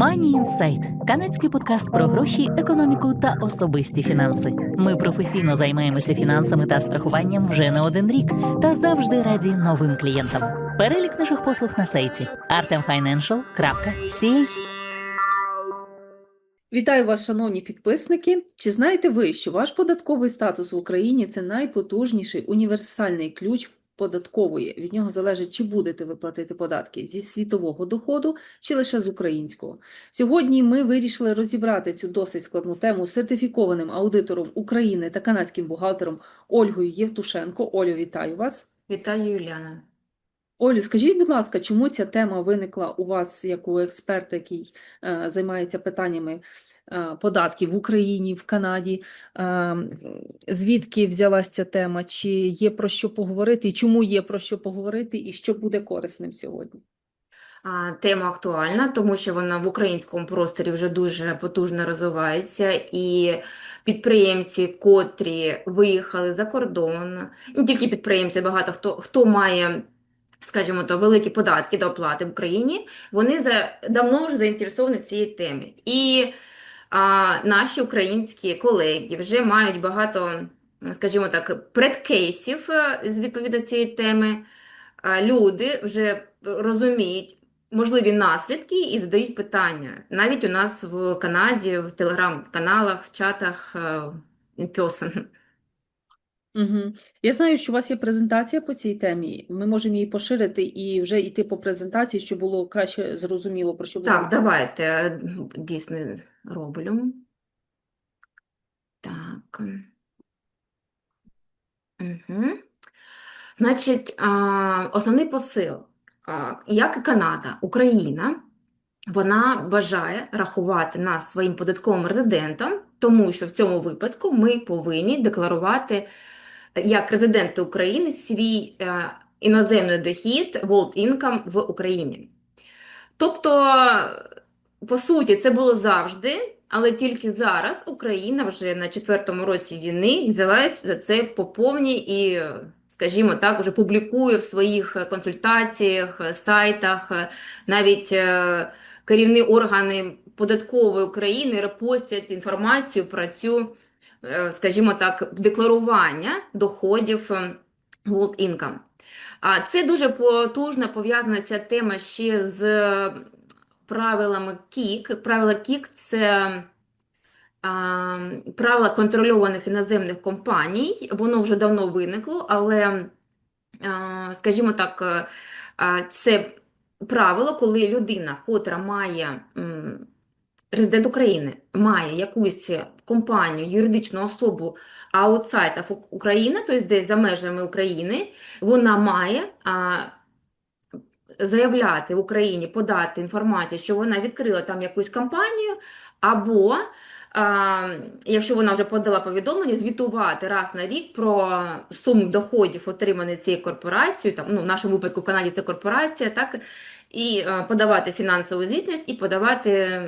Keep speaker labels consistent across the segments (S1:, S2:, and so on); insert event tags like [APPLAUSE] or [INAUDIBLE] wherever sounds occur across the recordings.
S1: Money Insight – канадський подкаст про гроші, економіку та особисті фінанси. Ми професійно займаємося фінансами та страхуванням вже не один рік та завжди раді новим клієнтам. Перелік наших послуг на сайті artemfinancial.ca
S2: Вітаю вас, шановні підписники. Чи знаєте ви, що ваш податковий статус в Україні це найпотужніший універсальний ключ податкової? Від нього залежить, чи будете ви платити податки зі світового доходу чи лише з українського. Сьогодні ми вирішили розібрати цю досить складну тему сертифікованим аудитором України та канадським бухгалтером Ольгою Євтушенко. Олю, вітаю вас.
S3: Вітаю, Юліана.
S2: Олю, скажіть, будь ласка, чому ця тема виникла у вас як у експерта, який е, займається питаннями е, податків в Україні, в Канаді? Е, звідки взялася ця тема? Чи є про що поговорити? І чому є про що поговорити, і що буде корисним сьогодні?
S3: Тема актуальна, тому що вона в українському просторі вже дуже потужно розвивається, і підприємці, котрі виїхали за кордон, не тільки підприємці, багато хто, хто має, скажімо то, великі податки до оплати в Україні, вони за, давно вже заінтересовані в цій темі. І а, наші українські колеги вже мають багато, скажімо так, предкейсів е, з відповідно цієї теми. А, Люди вже розуміють можливі наслідки і задають питання. Навіть у нас в Канаді, в телеграм-каналах, в чатах е, in person.
S2: Угу. Я знаю, що у вас є презентація по цій темі. Ми можемо її поширити і вже йти по презентації, щоб було краще зрозуміло, про що
S3: Так,
S2: будемо.
S3: давайте дійсно роблю. Так. Угу. Значить, а, основний посил. А, Як і Канада, Україна, вона бажає рахувати нас своїм податковим резидентом, тому що в цьому випадку ми повинні декларувати як резиденти України свій е, іноземний дохід, world income в Україні. Тобто, по суті, це було завжди, але тільки зараз Україна вже на четвертому році війни взялась за це по повній і, скажімо так, вже публікує в своїх консультаціях, сайтах, навіть е, керівні органи податкової України репостять інформацію про цю, скажімо так, декларування доходів е, World Income. А це дуже потужно пов'язана ця тема ще з правилами КІК. Правила КІК це а, правила контрольованих іноземних компаній. Воно вже давно виникло, але, а, скажімо так, а, це правило, коли людина, котра має м, резидент України, має якусь компанію, юридичну особу аутсайдів України, тобто десь за межами України, вона має а, заявляти в Україні, подати інформацію, що вона відкрила там якусь компанію, або а, якщо вона вже подала повідомлення, звітувати раз на рік про суму доходів, отриманих цією корпорацією, там, ну, в нашому випадку в Канаді це корпорація, так, і подавати фінансову звітність і подавати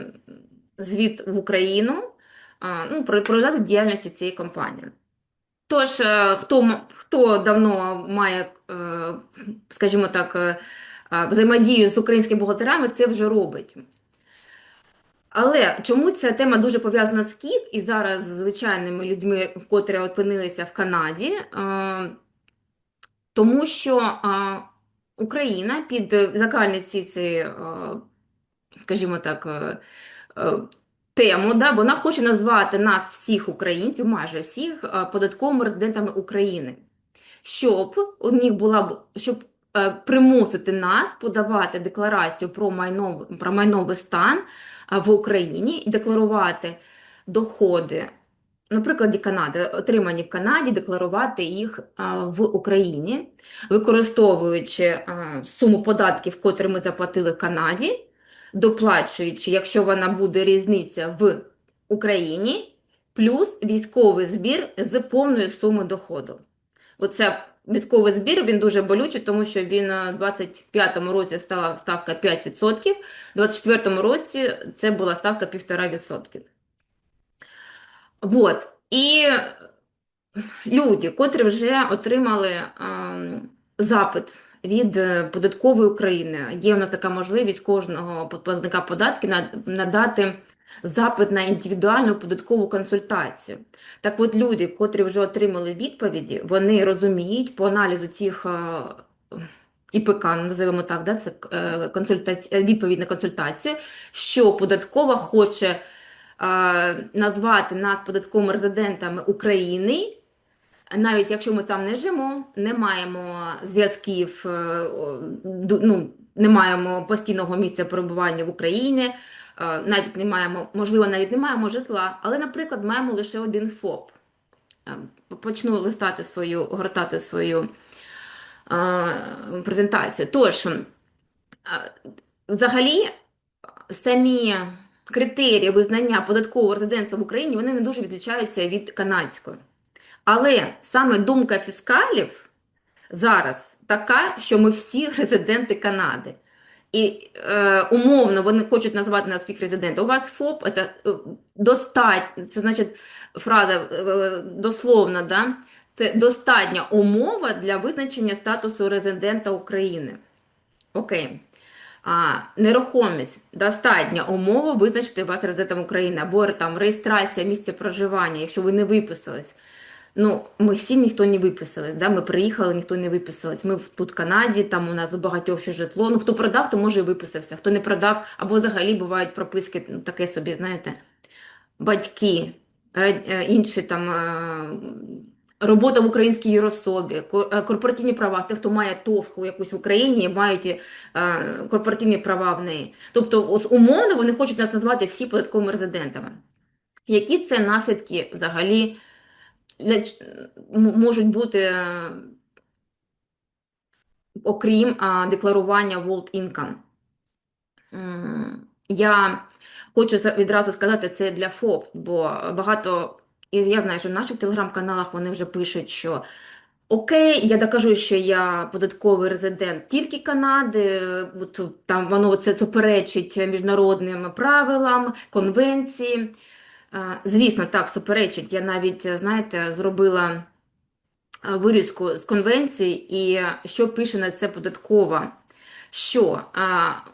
S3: звіт в Україну ну, про, результати діяльності цієї компанії. Тож, е, хто, хто давно має, е, скажімо так, е, взаємодію з українськими бухгалтерами, це вже робить. Але чому ця тема дуже пов'язана з КІК і зараз з звичайними людьми, котрі опинилися в Канаді? Тому що Україна під закальниці цієї, скажімо так, тему, да, вона хоче назвати нас всіх українців, майже всіх, податковими резидентами України, щоб у них була щоб е, примусити нас подавати декларацію про майно, про майновий стан в Україні і декларувати доходи, наприклад, Канади, отримані в Канаді, декларувати їх в Україні, використовуючи суму податків, котрі ми заплатили в Канаді доплачуючи, якщо вона буде різниця в Україні, плюс військовий збір з повної суми доходу. Оце військовий збір він дуже болючий, тому що він у 25-му році стала ставка 5%, у 24-му році це була ставка 1,5%. Вот. І люди, котрі вже отримали а, запит від е, податкової України. Є у нас така можливість кожного платника податки надати запит на індивідуальну податкову консультацію. Так от люди, котрі вже отримали відповіді, вони розуміють по аналізу цих е, ІПК, називаємо так, да, це е, консультація, відповідь на консультацію, що податкова хоче назвати нас податковими резидентами України, навіть якщо ми там не живемо, не маємо зв'язків, е, ну, не маємо постійного місця перебування в Україні, е, навіть не маємо, можливо, навіть не маємо житла, але, наприклад, маємо лише один ФОП. Е, Почну листати свою, гортати свою презентацію. Тож, взагалі, самі критерії визнання податкового резидентства в Україні, вони не дуже відрізняються від канадської. Але саме думка фіскалів зараз така, що ми всі [LAUGHS] резиденти Канади. І е, умовно вони хочуть назвати нас всіх резидентів. У вас ФОП це е, достатньо, це значить фраза е, дословно, да? Це достатня умова для визначення статусу резидента України. Окей. А, нерухомість достатня умова визначити вас резидентом України або там реєстрація місця проживання, якщо ви не виписались. Ну, ми всі ніхто не виписались, да? Ми приїхали, ніхто не виписались. Ми тут в Канаді, там у нас у багатьох ще житло. Ну, хто продав, то може і виписався. Хто не продав, або взагалі бувають прописки, ну, таке собі, знаєте, батьки, е, інші там е, робота в українській юрособі, е, корпоративні права. Ті, хто має товку якусь в Україні, мають корпоративні права в неї. Тобто, умовно вони хочуть нас назвати всі податковими резидентами. Які це наслідки взагалі можуть бути, е, окрім декларування World Income? Я хочу відразу сказати це для ФОП, бо багато, я знаю, що в наших телеграм-каналах вони вже пишуть, що окей, я докажу, що я податковий резидент тільки Канади, там воно це суперечить міжнародним правилам, конвенції. Звісно, так, суперечить. Я навіть, е, знаєте, зробила е, вирізку з конвенції, і е, що пише на це податкова, що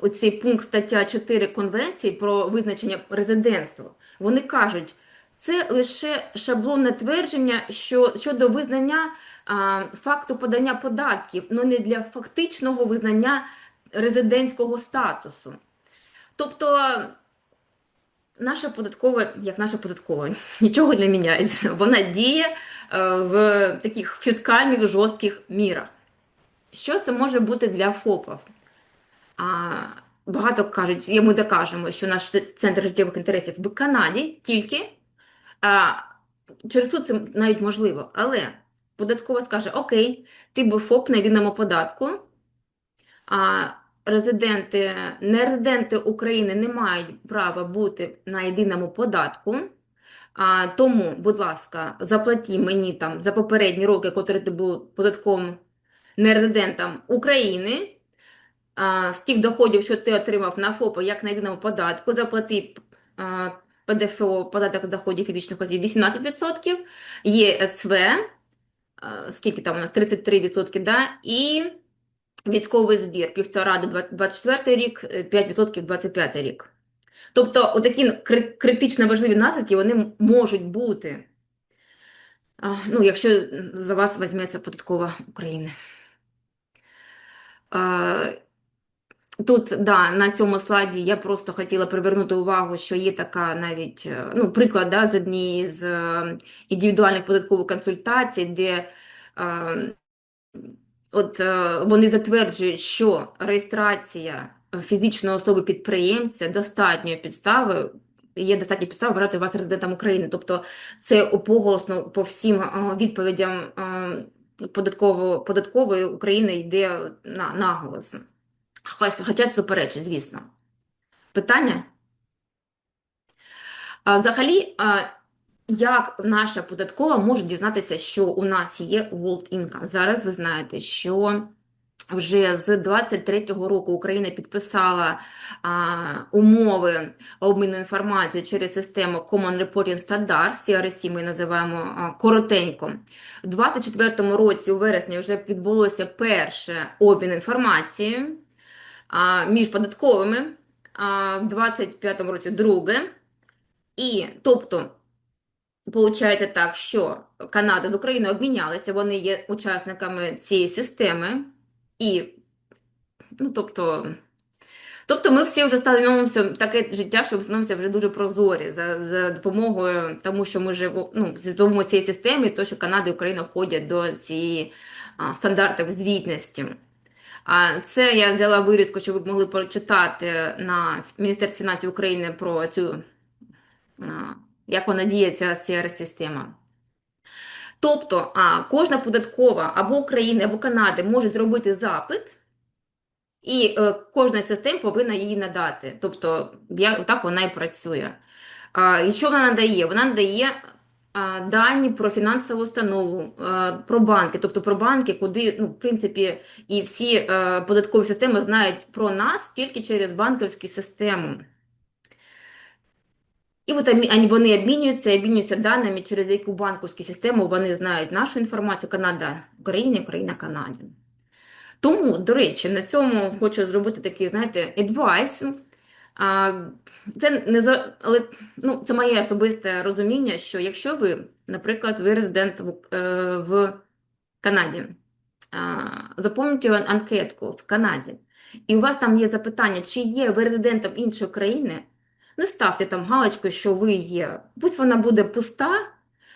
S3: оцей пункт стаття 4 Конвенції про визначення резидентства, вони кажуть, це лише шаблонне твердження що, щодо визнання а, факту подання податків, але не для фактичного визнання резидентського статусу. Тобто наша податкова, як наша податкова, [LAUGHS] нічого не міняється. Вона діє е, в таких фіскальних жорстких мірах. Що це може бути для ФОПів? Багато кажуть, і ми докажемо, що наш центр життєвих інтересів в Канаді тільки а, через суд це навіть можливо. Але податкова скаже: Окей, ти був ФОП на єдиному податку, а резиденти, нерезиденти України не мають права бути на єдиному податку. А, тому, будь ласка, заплаті мені там за попередні роки, коли ти був податковим нерезидентом України, а, з тих доходів, що ти отримав на ФОПа, як на єдиному податку, заплати а, ПДФО, податок з доходів фізичних осіб 18%, ЄСВ, а, скільки там у нас, 33%, да, і військовий збір, 1,5 – 24 рік, е, 5% – 25 рік. Тобто, отакі критично важливі наслідки, вони можуть бути, ну, якщо за вас візьметься податкова України. Тут, да, на цьому слайді я просто хотіла привернути увагу, що є така навіть, е, ну, приклад, да, з однієї з е, індивідуальних податкових консультацій, де е, от е, вони затверджують, що реєстрація фізичної особи підприємця достатньою підставою, є достатньо підстав вважати вас резидентом України. Тобто це поголосно по всім е, відповідям е, податково, податкової України йде на, наголос. Хоча це суперечить, звісно. Питання? Взагалі, як наша податкова може дізнатися, що у нас є World Income? Зараз ви знаєте, що вже з 23-го року Україна підписала а, умови обміну інформації через систему Common Reporting Standard, CRSC ми називаємо а, коротенько. У 24-му році, у вересні, вже відбулося перше обмін інформації а, між податковими, а, в 25-му році друге. І, тобто, Получається так, що Канада з Україною обмінялися, вони є учасниками цієї системи, і, ну, тобто, тобто ми всі вже становимося таке життя, що становимося вже дуже прозорі за, за допомогою тому, що ми живемо, ну, з допомогою цієї системи, то, що Канада і Україна входять до цієї а, стандартів звітності. А це я взяла вирізку, щоб ви могли прочитати на Міністерстві фінансів України про цю. а, як вона діє, ця CRS-система. Тобто, а, кожна податкова або України, або Канади може зробити запит, і е, кожна з систем повинна її надати. Тобто, я, так вона і працює. А, і що вона надає? Вона надає а, дані про фінансову установу, а, про банки, тобто про банки, куди, ну, в принципі, і всі е, податкові системи знають про нас тільки через банківську систему. І от вони обмінюються, обмінюються даними, через яку банківську систему вони знають нашу інформацію, Канада, Україна, Україна, Канаді. Тому, до речі, на цьому хочу зробити такий, знаєте, адвайс. Це не за, але ну, це моє особисте розуміння, що якщо ви, наприклад, ви резидент в, е, в Канаді, заповнюєте анкетку в Канаді, і у вас там є запитання, чи є ви резидентом іншої країни, не ставте там галочку, що ви є. Будь вона буде пуста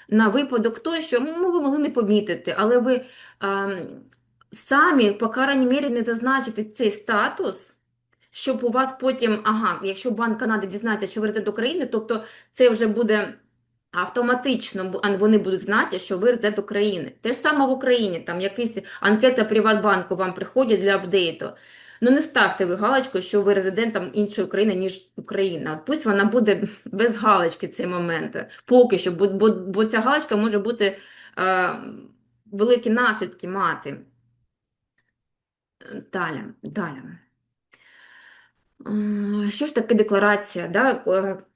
S3: на випадок того, що ну, ви могли не помітити, але ви ем, самі, по крайній мірі, не зазначите цей статус, щоб у вас потім, ага, якщо Банк Канади дізнається, що ви резидент України, тобто це вже буде автоматично, а вони будуть знати, що ви резидент України. Те ж саме в Україні, там якась анкета Приватбанку вам приходить для апдейту. Ну не ставте ви галочку, що ви резидентом іншої країни, ніж Україна. Пусть вона буде [LAUGHS] без галочки цей момент. Поки що, бо, бо, бо ця галочка може бути е, великі наслідки мати. Далі, далі. Що ж таке декларація? Да?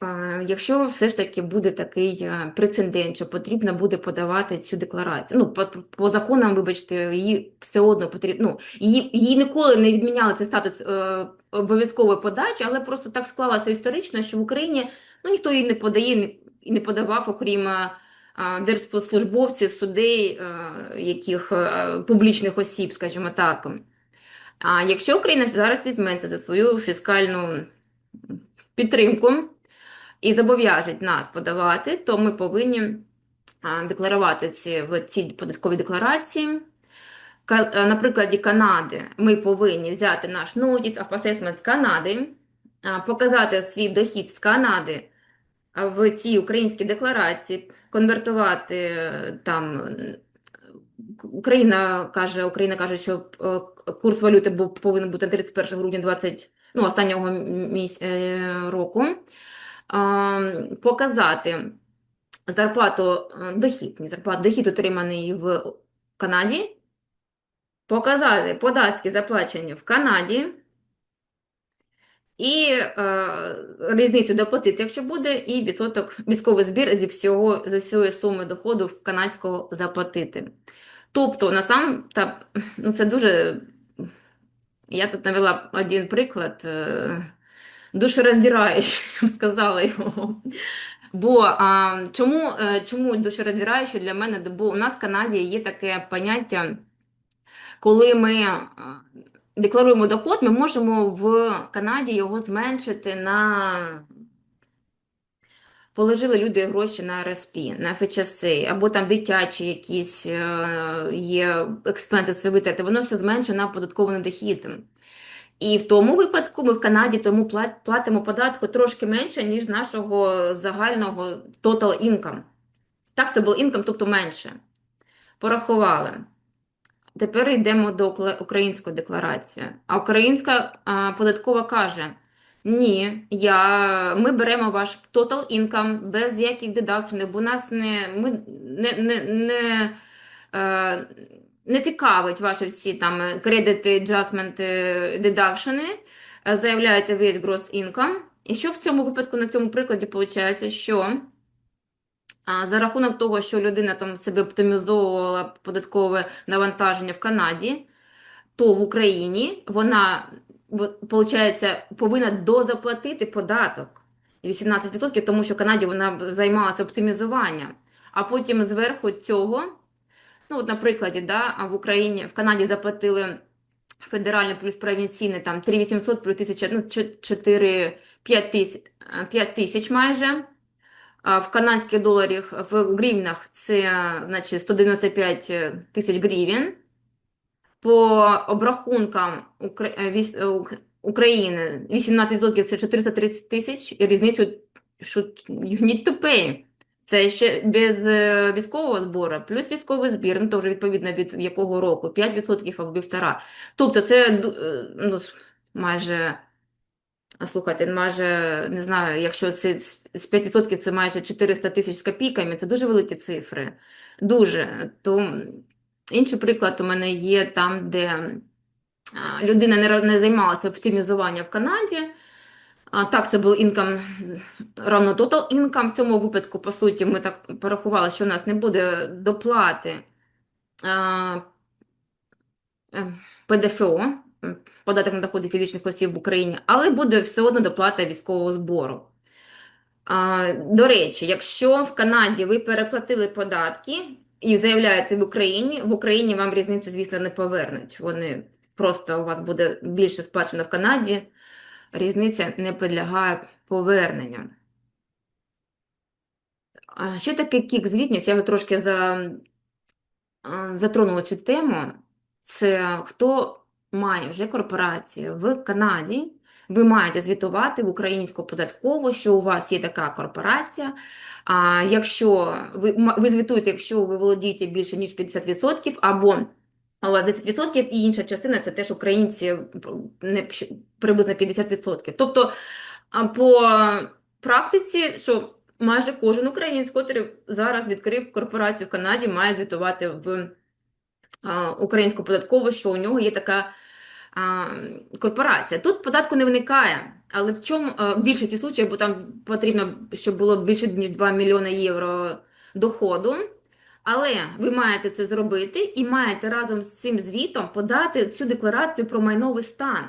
S3: Е, Якщо все ж таки буде такий е, прецедент, що потрібно буде подавати цю декларацію. Ну, по, по законам, вибачте, її все одно потрібно. Ну, її, її ніколи не відміняли цей статус е, обов'язкової подачі, але просто так склалося історично, що в Україні ну, ніхто її не подає і не подавав, окрім е, держслужбовців, судей, е, яких е, публічних осіб, скажімо так. А якщо Україна зараз візьметься за свою фіскальну підтримку і зобов'яже нас подавати, то ми повинні декларувати ці, в ці податкові декларації. На прикладі Канади ми повинні взяти наш Notice of Assessment з Канади, показати свій дохід з Канади в ці українські декларації, конвертувати е, там. Е, Україна каже, Україна каже, що е, курс валюти повинен бути 31 грудня 20, ну, останнього міс... е, року. Показати зарплату, е, дохід, не зарплату, дохід отриманий в Канаді, показати податки, заплачені в Канаді, і е, різницю доплатити, якщо буде, і відсоток військовий збір зі всього, зі всієї суми доходу в канадського заплатити. Тобто, насам, та, ну, це дуже. Я тут навела один приклад, е, душероздираючий, я б сказала його. Бо а, чому, е, чому душероздираючий для мене? Бо у нас в Канаді є таке поняття, коли ми е, декларуємо доход, ми можемо в Канаді його зменшити на. Положили люди гроші на РСП, на ФЧС, або там дитячі якісь е, є експенси витрати, воно все зменшує на податковий дохід. І в тому випадку ми в Канаді тому платимо податку трошки менше, ніж нашого загального total income. Taxable income, тобто менше. Порахували. Тепер йдемо до української декларації. А українська а, податкова каже: ні, я, ми беремо ваш total income без яких дедакшенів, бо нас не, ми не, не, не, е, не цікавить ваші всі там кредити, adjustment, дедакшени, заявляєте весь gross income. І що в цьому випадку, на цьому прикладі, виходить, що за рахунок того, що людина там себе оптимізовувала податкове навантаження в Канаді, то в Україні вона, виходить, повинна дозаплатити податок 18%, тому що Канаді вона займалася оптимізуванням. А потім зверху цього, ну, от на прикладі, да, в Україні, в Канаді заплатили федеральне плюс провінційне там 3800 плюс 1000, ну, 4, 5 тисяч, 5 тисяч майже. А в канадських доларах, в гривнах це, значить, 195 тисяч гривень. По обрахункам е, е, Ук- України 18% це 430 тисяч, і різницю що you need to pay. Це ще без е, військового збору, плюс військовий збір, ну то вже відповідно від якого року, 5% або 1,5%. Тобто це ну, майже, слухайте, майже, не знаю, якщо це з з 5% це майже 400 тисяч з копійками, це дуже великі цифри. Дуже. То інший приклад у мене є там, де людина не, займалася оптимізуванням в Канаді. А, taxable income равно total income. В цьому випадку, по суті, ми так порахували, що у нас не буде доплати е, ПДФО, податок на доходи фізичних осіб в Україні, але буде все одно доплата військового збору. До речі, якщо в Канаді ви переплатили податки і заявляєте в Україні, в Україні вам різницю, звісно, не повернуть. Вони просто у вас буде більше сплачено в Канаді, різниця не підлягає поверненню. Що таке кік-звітність? Я вже трошки за, затронула цю тему. Це хто має вже корпорацію в Канаді, ви маєте звітувати в українську податкову, що у вас є така корпорація. А якщо ви, ви звітуєте, якщо ви володієте більше ніж 50%, або у 10%, і інша частина це теж українці не, приблизно 50%. Тобто по практиці, що майже кожен українець, котрий зараз відкрив корпорацію в Канаді, має звітувати в українську податкову, що у нього є така корпорація. Тут податку не виникає, але в чому в більшості случаїв, бо там потрібно, щоб було більше ніж 2 мільйони євро доходу. Але ви маєте це зробити і маєте разом з цим звітом подати цю декларацію про майновий стан,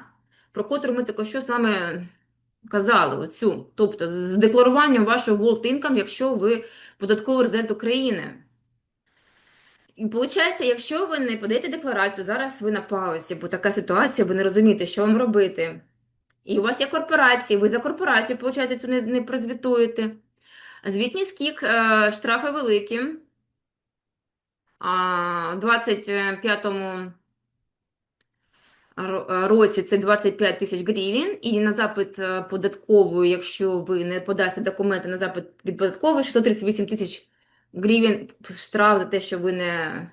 S3: про котру ми також що з казали, оцю. Тобто з декларуванням вашого World якщо ви податковий резидент України. І виходить, якщо ви не подаєте декларацію, зараз ви на паузі, бо така ситуація, ви не розумієте, що вам робити. І у вас є корпорації, ви за корпорацію, виходить, цю не, не прозвітуєте. Звітні скік, е, штрафи великі. А, 25-му році це 25 тисяч гривень, і на запит е, податкової, якщо ви не подасте документи на запит від податкової, 638 тисяч гривень штраф за те, що ви не,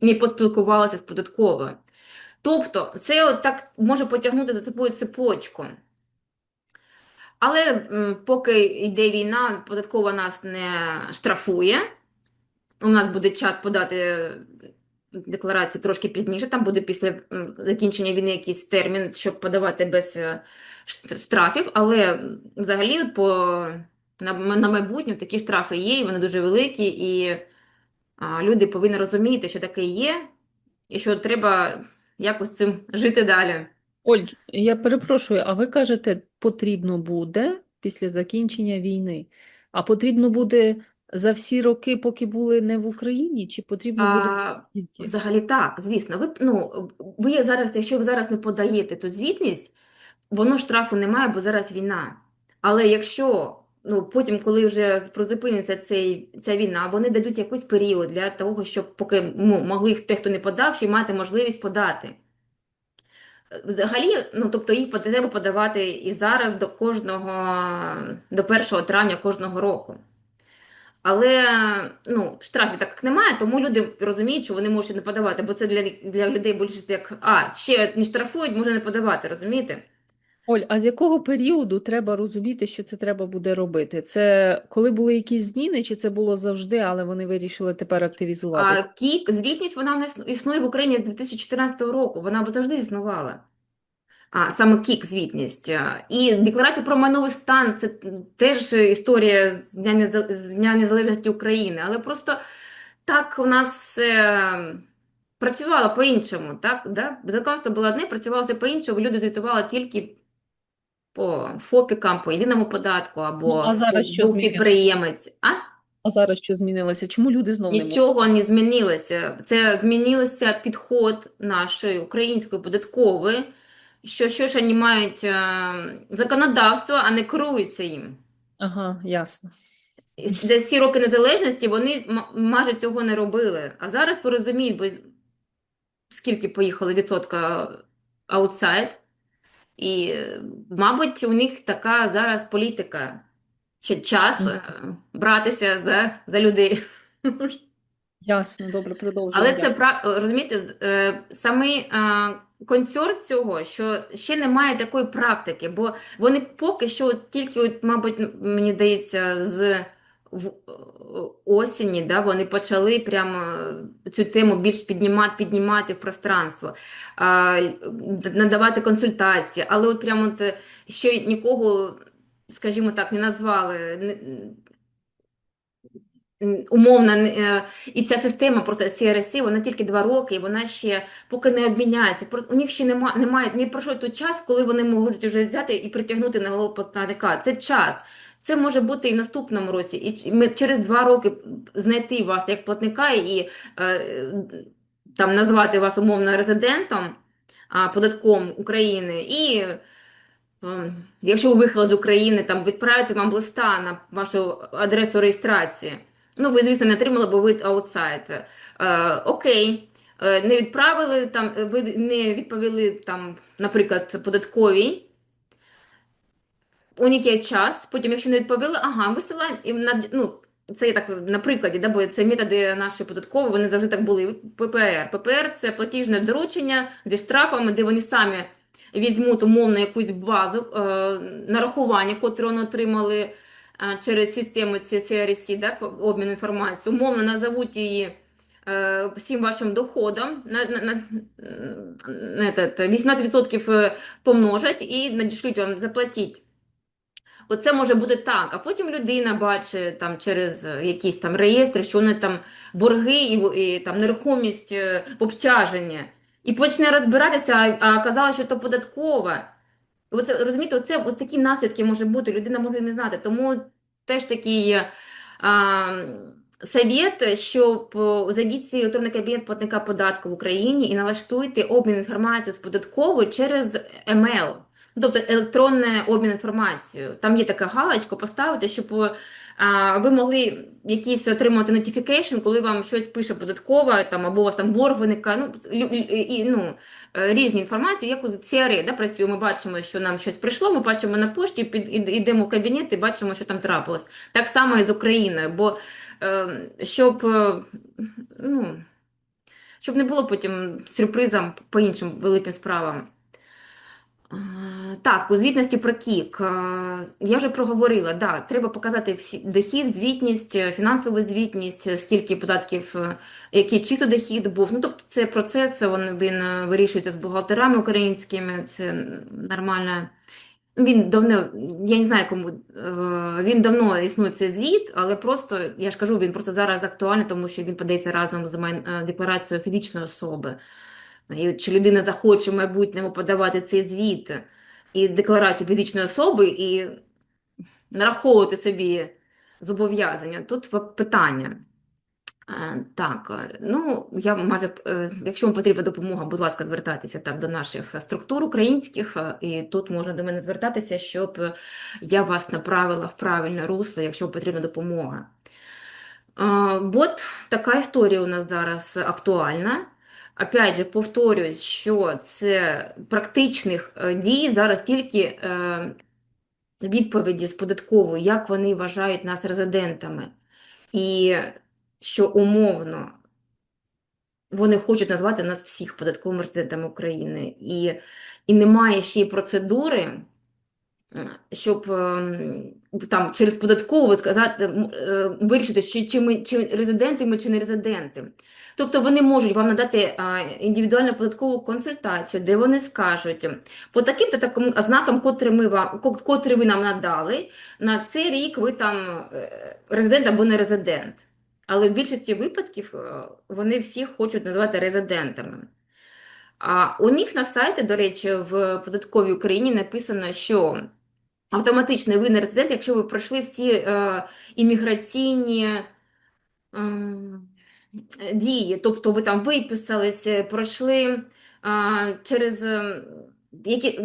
S3: не поспілкувалися з податковою. Тобто, це так може потягнути за собою цепочку. Але поки йде війна, податкова нас не штрафує. У нас буде час подати декларацію трошки пізніше. Там буде після закінчення війни якийсь термін, щоб подавати без е, штрафів. Але взагалі, по, на, на майбутнє такі штрафи є, і вони дуже великі, і а, люди повинні розуміти, що таке є, і що треба якось цим жити далі.
S2: Оль, я перепрошую, а ви кажете, потрібно буде після закінчення війни, а потрібно буде за всі роки, поки були не в Україні, чи потрібно
S3: А,
S2: тільки?
S3: Взагалі так, звісно. Ви, ну, ви зараз, якщо ви зараз не подаєте ту звітність, воно штрафу немає, бо зараз війна. Але якщо ну, потім, коли вже призупиниться цей, ця війна, вони дадуть якийсь період для того, щоб поки ну, могли те, хто не подав, ще й мати можливість подати. Взагалі, ну, тобто їх треба подавати і зараз до кожного, до 1 травня кожного року. Але ну, штрафів так як немає, тому люди розуміють, що вони можуть не подавати, бо це для, для людей більше як, а, ще не штрафують, можна не подавати, розумієте?
S2: Оль, а з якого періоду треба розуміти, що це треба буде робити? Це коли були якісь зміни, чи це було завжди, але вони вирішили тепер
S3: А
S2: активізуватися?
S3: КІК, звітність, вона не існує- в Україні з 2014 року, вона б завжди існувала. А, саме КІК звітність. І декларація про майновий стан це теж історія з Дня, з Дня Незалежності України, але просто так у нас все працювало по-іншому. Так? Да? Законодавство було одне, працювало все по-іншому, люди звітували тільки по ФОПікам, по єдиному податку, або
S2: Ну, а зараз що
S3: був
S2: змінилося?
S3: підприємець. А?
S2: А зараз що змінилося? Чому люди знов не можуть?
S3: Нічого не змінилося. Це змінився підход нашої української податкової, що що ж вони мають е, законодавство, а не керуються їм.
S2: Ага, ясно.
S3: І За ці роки незалежності вони м- майже цього не робили. А зараз ви розумієте, бо скільки поїхало відсотка аутсайд, і, мабуть, у них така зараз політика. Ще час е, братися за, за людей.
S2: Ясно, добре, продовжуємо.
S3: Але це розумієте, е, самий е, концерт цього, що ще немає такої практики, бо вони поки що тільки, мабуть, мені здається, з в- е, осені, да, вони почали прямо цю тему більш піднімати, піднімати в пространство, надавати консультації, але от прямо от е, ще нікого, скажімо так, не назвали. Умовно, е, і ця система просто CRSC, вона тільки два роки, і вона ще поки не обміняється. У них ще нема, немає, не пройшов той час, коли вони можуть вже взяти і притягнути на голову платника. Це час. Це може бути і в наступному році. І ми через два роки знайти вас як платника і е, там назвати вас умовно резидентом, податком України. І Ем, Якщо ви виїхали з України, там відправити вам листа на вашу адресу реєстрації. Ну, ви, звісно, не отримали, бо ви аутсайд. Е, окей, Е, не відправили, там, е, ви не відповіли, там, наприклад, податковій. У них є час, потім, якщо не відповіли, ага, висилаємо, і на, ну, це я так на прикладі, да, бо це методи нашої податкової, вони завжди так були. ППР. ППР – це платіжне доручення зі штрафами, де вони самі візьмуть умовно якусь базу е, нарахування, котру вони отримали е, через систему ці CRSC, да, обмін інформацією, умовно назовуть її е, всім вашим доходом, на, на, на, на, этот, 18% помножать і надішлють вам, заплатіть. Оце може бути так, а потім людина бачить там через е, якісь там реєстри, що вони там борги і, і там нерухомість е, в обтяженні. І почне розбиратися, а, а казали, що то податкове. Оце, розумієте, оце, от такі наслідки може бути, людина може не знати. Тому теж такий е, а, совет, щоб е, зайдіть свій електронний кабінет платника податку в Україні і налаштуйте обмін інформацією з податковою через email. Ну, Тобто електронний обмін інформацією. Там є така галочка поставити, щоб а, ви могли якийсь отримати notification, коли вам щось пише податкова, там, або у вас там борг виникає, ну, і, ну, е, різні інформації, як у CRE, да, працює. Ми бачимо, що нам щось прийшло, ми бачимо на пошті, під, йдемо в кабінет і бачимо, що там трапилось. Так само і з Україною, бо е, щоб, е, ну, щоб не було потім сюрпризом по іншим великим справам. А, Так, у звітності про КІК. а, Я вже проговорила, да, треба показати всі, дохід, звітність, е, фінансову звітність, е, скільки податків, е, який чисто дохід був. Ну, тобто це процес, він, він е, вирішується з бухгалтерами українськими, це нормально. Він давно, я не знаю, кому, е, він давно існує цей звіт, але просто, я ж кажу, він просто зараз актуальний, тому що він подається разом з е, декларацією фізичної особи. І чи людина захоче в майбутньому подавати цей звіт і декларацію фізичної особи, і нараховувати собі зобов'язання, тут питання. Е, Так, е, ну, я майже, е, якщо вам потрібна допомога, будь ласка, звертайтеся так до наших структур українських, і тут можна до мене звертатися, щоб я вас направила в правильне русло, якщо вам потрібна допомога. От така історія у нас зараз актуальна. Опять же, повторюсь, що це практичних е, дій зараз тільки е, відповіді з податкової, як вони вважають нас резидентами. І що умовно вони хочуть назвати нас всіх податковими резидентами України. І, і немає ще й процедури, щоб ем, там через податкову сказати, е, вирішити, чи, чи ми чи резиденти ми, чи не резиденти. Тобто вони можуть вам надати індивідуальну податкову консультацію, де вони скажуть, по таким-то таким ознакам, котрі ми вам, котрі ви нам надали, на цей рік ви там е, резидент або не резидент. Але в більшості випадків е, вони всі хочуть називати резидентами. А у них на сайті, до речі, в податковій Україні написано, що автоматичний не резидент, якщо ви пройшли всі е, імміграційні ем, дії, тобто ви там виписалися, пройшли а, через ем, які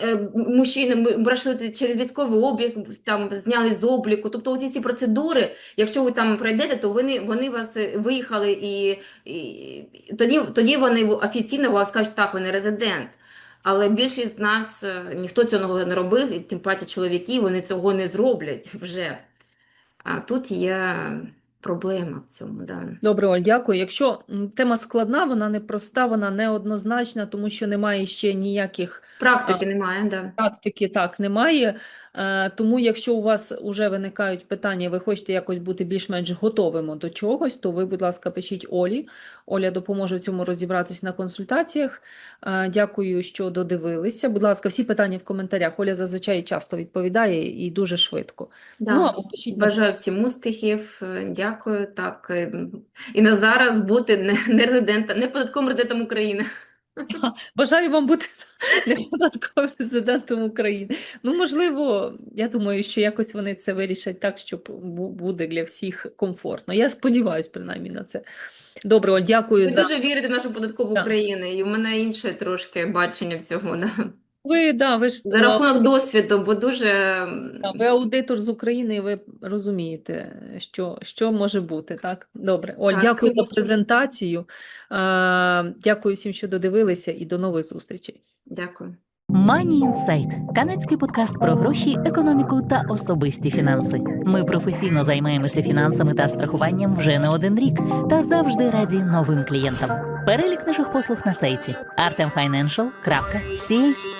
S3: е, мужчини пройшли через військовий облік, там зняли з обліку. Тобто оці ці процедури, якщо ви там пройдете, то вони, вони вас е, виїхали і, і тоді, тоді вони офіційно вам скажуть, так, ви не резидент. Але більшість з нас е, ніхто цього не робив, і тим паче чоловіки, вони цього не зроблять вже. А тут є проблема в цьому, да.
S2: Добре, Оль, дякую. Якщо тема складна, вона непроста, вона неоднозначна, тому що немає ще ніяких
S3: Практики немає, да.
S2: практики, так, немає. Е, Тому, якщо у вас вже виникають питання, ви хочете якось бути більш-менш готовими до чогось, то ви, будь ласка, пишіть Олі. Оля допоможе в цьому розібратись на консультаціях. Е, Дякую, що додивилися. Будь ласка, всі питання в коментарях. Оля зазвичай часто відповідає і дуже швидко.
S3: Да.
S2: Ну, пишіть
S3: Бажаю всім успіхів, дякую. Так, е, і на зараз бути не, не резидентом, не податковим резидентом України. [LAUGHS]
S2: Бажаю вам бути [LAUGHS] неподатковим президентом України. Ну, можливо, я думаю, що якось вони це вирішать так, щоб буде для всіх комфортно. Я сподіваюся, принаймні, на це. Добре, дякую
S3: Ви
S2: за
S3: дуже вірите в нашу податкову. Україну, і в мене інше трошки бачення всього. Да.
S2: Ви, да, ви ж
S3: За рахунок досвіду, бо дуже
S2: да, ви аудитор з України, і ви розумієте, що, що може бути, так? Добре. Оль,
S3: Так,
S2: дякую за презентацію. Е, Дякую всім, що додивилися, і до нових зустрічей.
S3: дякую.
S1: Money Insight – канадський подкаст про гроші, економіку та особисті фінанси. Ми професійно займаємося фінансами та страхуванням вже не один рік та завжди раді новим клієнтам. Перелік наших послуг на сайті artemfinancial.ca